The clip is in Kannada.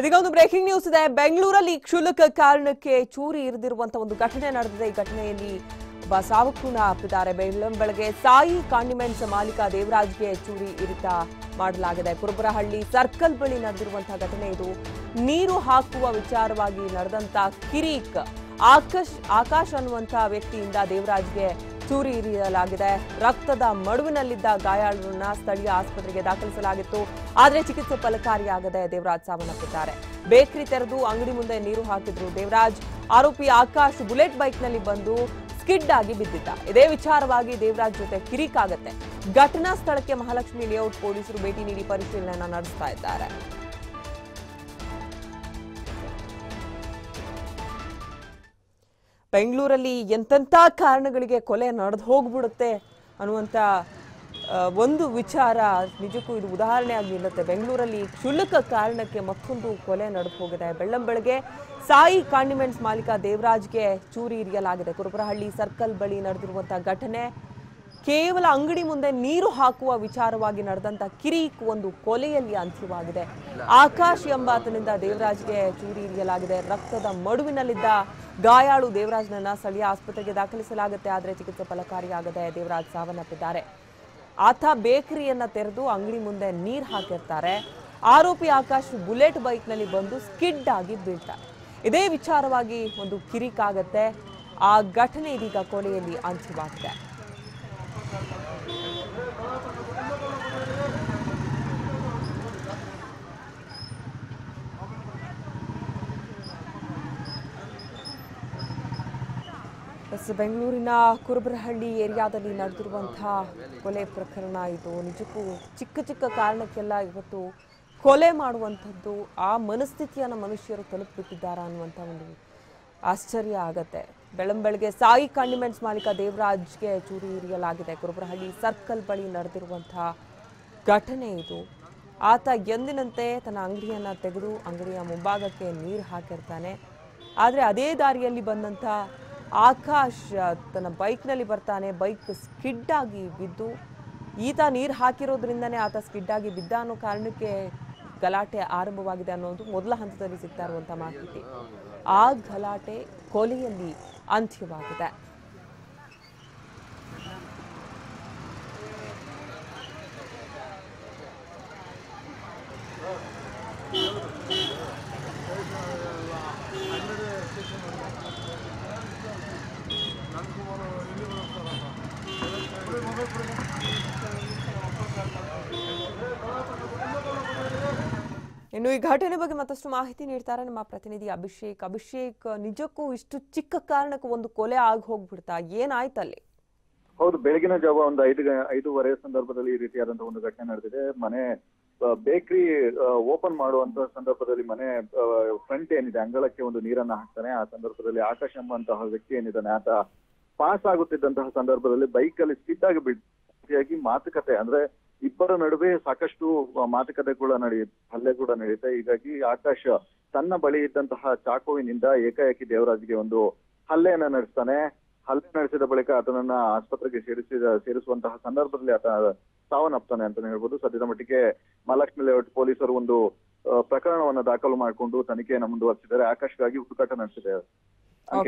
ಇದೀಗ ಒಂದು ಬ್ರೇಕಿಂಗ್ ನ್ಯೂಸ್ ಇದೆ. ಬೆಂಗಳೂರಲ್ಲಿ ಕ್ಷುಲ್ಲಕ ಕಾರಣಕ್ಕೆ ಚೂರಿ ಇರಿದಿರುವಂತಹ ಒಂದು ಘಟನೆ ನಡೆದಿದೆ. ಈ ಘಟನೆಯಲ್ಲಿ ಒಬ್ಬ ಸಾವಕ್ಕೂನ ಅಪ್ಪಿದ್ದಾರೆ ಬೆಳಗ್ಗೆ ಸಾಯಿ ಕಾಂಡಿಮೆಂಟ್ಸ್ ಮಾಲೀಕ ದೇವರಾಜ್ಗೆ ಚೂರಿ ಇರಿತ ಮಾಡಲಾಗಿದೆ. ಕುರುಬರಹಳ್ಳಿ ಸರ್ಕಲ್ ಬಳಿ ನಡೆದಿರುವಂತಹ ಘಟನೆ ಇದು. ನೀರು ಹಾಕುವ ವಿಚಾರವಾಗಿ ನಡೆದಂತ ಕಿರೀಕ್ ಆಕಾಶ್ ಆಕಾಶ್ ಅನ್ನುವಂಥ ವ್ಯಕ್ತಿಯಿಂದ ದೇವರಾಜ್ಗೆ ಚೂರಿ ಇರಿಯಲಾಗಿದೆ ರಕ್ತದ ಮಡುವಿನಲ್ಲಿದ್ದ ಗಾಯಾಳರನ್ನ ಸ್ಥಳೀಯ ಆಸ್ಪತ್ರೆಗೆ ದಾಖಲಿಸಲಾಗಿತ್ತು. ಆದರೆ ಚಿಕಿತ್ಸೆ ಫಲಕಾರಿಯಾಗದೆ ದೇವರಾಜ್ ಸಾವನ್ನಪ್ಪಿದ್ದಾರೆ. ಬೇಕರಿ ತೆರೆದು ಅಂಗಡಿ ಮುಂದೆ ನೀರು ಹಾಕಿದ್ರು ದೇವರಾಜ್. ಆರೋಪಿ ಆಕಾಶ್ ಬುಲೆಟ್ ಬೈಕ್ನಲ್ಲಿ ಬಂದು ಸ್ಕಿಡ್ ಆಗಿ ಬಿದ್ದಿದ್ದ. ಇದೇ ವಿಚಾರವಾಗಿ ದೇವರಾಜ್ ಜೊತೆ ಕಿರಿಕಾಗತ್ತೆ. ಘಟನಾ ಸ್ಥಳಕ್ಕೆ ಮಹಾಲಕ್ಷ್ಮಿ ಲೇಔಟ್ ಪೊಲೀಸರು ಭೇಟಿ ನೀಡಿ ಪರಿಶೀಲನೆ ನಡೆಸ್ತಾ ಇದ್ದಾರೆ. ಬೆಂಗಳೂರಲ್ಲಿ ಎಂತೆಂಥ ಕಾರಣಗಳಿಗೆ ಕೊಲೆ ನಡೆದು ಹೋಗ್ಬಿಡುತ್ತೆ ಅನ್ನುವಂಥ ಒಂದು ವಿಚಾರ ನಿಜಕ್ಕೂ ಇದು ಉದಾಹರಣೆಯಾಗಿ ನಿಲ್ಲುತ್ತೆ ಬೆಂಗಳೂರಲ್ಲಿ ಕ್ಷುಲ್ಲಕ ಕಾರಣಕ್ಕೆ ಮತ್ತೊಂದು ಕೊಲೆ ನಡೆದು ಹೋಗಿದೆ. ಬೆಳ್ಳಂಬೆಳಗ್ಗೆ ಸಾಯಿ ಕಾಂಡಿಮೆಂಟ್ಸ್ ಮಾಲೀಕ ದೇವರಾಜ್ಗೆ ಚೂರಿ ಇರಿಯಲಾಗಿದೆ. ಕುರುಬರಹಳ್ಳಿ ಸರ್ಕಲ್ ಬಳಿ ನಡೆದಿರುವಂಥ ಘಟನೆ ಕೇವಲ ಅಂಗಡಿ ಮುಂದೆ ನೀರು ಹಾಕುವ ವಿಚಾರವಾಗಿ ನಡೆದಂತ ಕಿರೀಕ್ ಒಂದು ಕೊಲೆಯಲ್ಲಿ ಅಂತ್ಯವಾಗಿದೆ. ಆಕಾಶ್ ಎಂಬಾತನಿಂದ ದೇವರಾಜ್ಗೆ ಚೂರಿ ಇರಿಯಲಾಗಿದೆ ರಕ್ತದ ಮಡುವಿನಲ್ಲಿದ್ದ ಗಾಯಾಳು ದೇವರಾಜ್ನನ್ನ ಸ್ಥಳೀಯ ಆಸ್ಪತ್ರೆಗೆ ದಾಖಲಿಸಲಾಗುತ್ತೆ. ಆದರೆ ಚಿಕಿತ್ಸೆ ಫಲಕಾರಿಯಾಗದೆ ದೇವರಾಜ್ ಸಾವನ್ನಪ್ಪಿದ್ದಾರೆ. ಆತ ಬೇಕರಿಯನ್ನ ತೆರೆದು ಅಂಗಡಿ ಮುಂದೆ ನೀರು ಹಾಕಿರ್ತಾರೆ. ಆರೋಪಿ ಆಕಾಶ್ ಬುಲೆಟ್ ಬೈಕ್ನಲ್ಲಿ ಬಂದು ಸ್ಕಿಡ್ ಆಗಿ ಬೀಳ್ತಾರೆ ಇದೇ ವಿಚಾರವಾಗಿ ಒಂದು ಕಿರಿಕ್ ಆಗತ್ತೆ. ಆ ಘಟನೆ ಇದೀಗ ಕೊಲೆಯಲ್ಲಿ ಅಂತ್ಯವಾಗಿದೆ. ಎಸ್, ಬೆಂಗಳೂರಿನ ಕುರುಬರಹಳ್ಳಿ ಏರಿಯಾದಲ್ಲಿ ನಡೆದಿರುವಂತಹ ಕೊಲೆ ಪ್ರಕರಣ ಇದು. ನಿಜಕ್ಕೂ ಚಿಕ್ಕ ಚಿಕ್ಕ ಕಾರಣಕ್ಕೆಲ್ಲ ಇವತ್ತು ಕೊಲೆ ಮಾಡುವಂಥದ್ದು ಆ ಮನಸ್ಥಿತಿಯನ್ನು ಮನುಷ್ಯರು ತಲುಪಿಬಿಟ್ಟಿದ್ದಾರೆ ಅನ್ನುವಂಥ ಒಂದು ಆಶ್ಚರ್ಯ ಆಗತ್ತೆ. ಬೆಳಂಬೆಳಗ್ಗೆ ಸಾಯಿ ಕಾಂಡಿಮೆಂಟ್ಸ್ ಮಾಲೀಕ ದೇವರಾಜ್ಗೆ ಚೂರಿ ಇರಿಯಲಾಗಿದೆ ಕುರುಬರಹಳ್ಳಿ ಸರ್ಕಲ್ ಬಳಿ ನಡೆದಿರುವಂತಹ ಘಟನೆ ಇದು. ಆತ ಎಂದಿನಂತೆ ತನ್ನ ಅಂಗಡಿಯನ್ನು ತೆಗೆದು ಅಂಗಡಿಯ ಮುಂಭಾಗಕ್ಕೆ ನೀರು ಹಾಕಿರ್ತಾನೆ. ಆದರೆ ಅದೇ ದಾರಿಯಲ್ಲಿ ಬಂದಂಥ ಆಕಾಶ್ ತನ್ನ ಬೈಕ್ನಲ್ಲಿ ಬರ್ತಾನೆ. ಬೈಕ್ ಸ್ಕಿಡ್ ಆಗಿ ಬಿದ್ದು, ಈತ ನೀರು ಹಾಕಿರೋದ್ರಿಂದನೇ ಆತ ಸ್ಕಿಡ್ ಆಗಿ ಬಿದ್ದ ಅನ್ನೋ ಕಾರಣಕ್ಕೆ ಗಲಾಟೆ ಆರಂಭವಾಗಿದೆ ಅನ್ನೋದು ಮೊದಲ ಹಂತದಲ್ಲಿ ಸಿಗ್ತಾ ಇರುವಂಥ ಮಾಹಿತಿ. ಆ ಗಲಾಟೆ ಕೊಲೆಯಲ್ಲಿ ಅಂತ್ಯವಾಗಿದೆ. ಇನ್ನು ಈ ಘಟನೆ ಬಗ್ಗೆ ಮತ್ತಷ್ಟು ಮಾಹಿತಿ ನೀಡ್ತಾರೆ ನಮ್ಮ ಪ್ರತಿನಿಧಿ ಅಭಿಷೇಕ್. ಅಭಿಷೇಕ್, ನಿಜಕ್ಕೂ ಇಷ್ಟು ಚಿಕ್ಕ ಕಾರಣಕ್ಕೆ ಒಂದು ಕೊಲೆ ಆಗಿ ಹೋಗ್ಬಿಡ್ತಾ ಏನಾಯ್ತಲ್ಲಿ ಹೌದು, ಬೆಳಗಿನ ಜಾವ ಒಂದು ಐದು ಐದೂವರೆ ಸಂದರ್ಭದಲ್ಲಿ ಈ ರೀತಿಯಾದಂತಹ ಒಂದು ಘಟನೆ ನಡೆದಿದೆ. ಮನೆ ಬೇಕರಿ ಓಪನ್ ಮಾಡುವಂತ ಸಂದರ್ಭದಲ್ಲಿ ಮನೆ ಫ್ರಂಟ್ ಏನಿದೆ, ಅಂಗಳಕ್ಕೆ ಒಂದು ನೀರನ್ನ ಹಾಕ್ತಾನೆ ಆ ಸಂದರ್ಭದಲ್ಲಿ ಆಕಾಶ್ ಎಂಬಂತಹ ವ್ಯಕ್ತಿ ಏನಿದ್ದಾನೆ, ಆತ ಪಾಸ್ ಆಗುತ್ತಿದ್ದಂತಹ ಸಂದರ್ಭದಲ್ಲಿ ಬೈಕ್ ಅಲ್ಲಿ ಸ್ಕಿಡ್ ಆಗಿ ಮಾತುಕತೆ, ಅಂದ್ರೆ ಇಬ್ಬರ ನಡುವೆ ಸಾಕಷ್ಟು ಮಾತುಕತೆ ಕೂಡ ನಡೆಯ ಹಲ್ಲೆ ಕೂಡ ನಡೆಯುತ್ತೆ ಹೀಗಾಗಿ ಆಕಾಶ್ ತನ್ನ ಬಳಿ ಇದ್ದಂತಹ ಚಾಕುವಿನಿಂದ ಏಕಾಏಕಿ ದೇವರಾಜ್ಗೆ ಒಂದು ಹಲ್ಲೆಯನ್ನ ನಡೆಸ್ತಾನೆ. ಹಲ್ಲೆ ನಡೆಸಿದ ಬಳಿಕ ಆತನನ್ನ ಆಸ್ಪತ್ರೆಗೆ ಸೇರಿಸಿದ, ಸೇರಿಸುವಂತಹ ಸಂದರ್ಭದಲ್ಲಿ ಆತ ಸಾವನ್ನಪ್ತಾನೆ ಅಂತಾನೆ ಹೇಳ್ಬೋದು. ಸದ್ಯದ ಮಟ್ಟಿಗೆ ಮಹಾಲಕ್ಷ್ಮಿ ಲೇಔಟ್ ಪೊಲೀಸರು ಒಂದು ಪ್ರಕರಣವನ್ನ ದಾಖಲು ಮಾಡಿಕೊಂಡು ತನಿಖೆಯನ್ನು ಮುಂದುವರಿಸಿದ್ದಾರೆ. ಆಕಾಶ್ಗಾಗಿ ಹುಡುಕಾಟ ನಡೆಸಿದ್ದಾರೆ.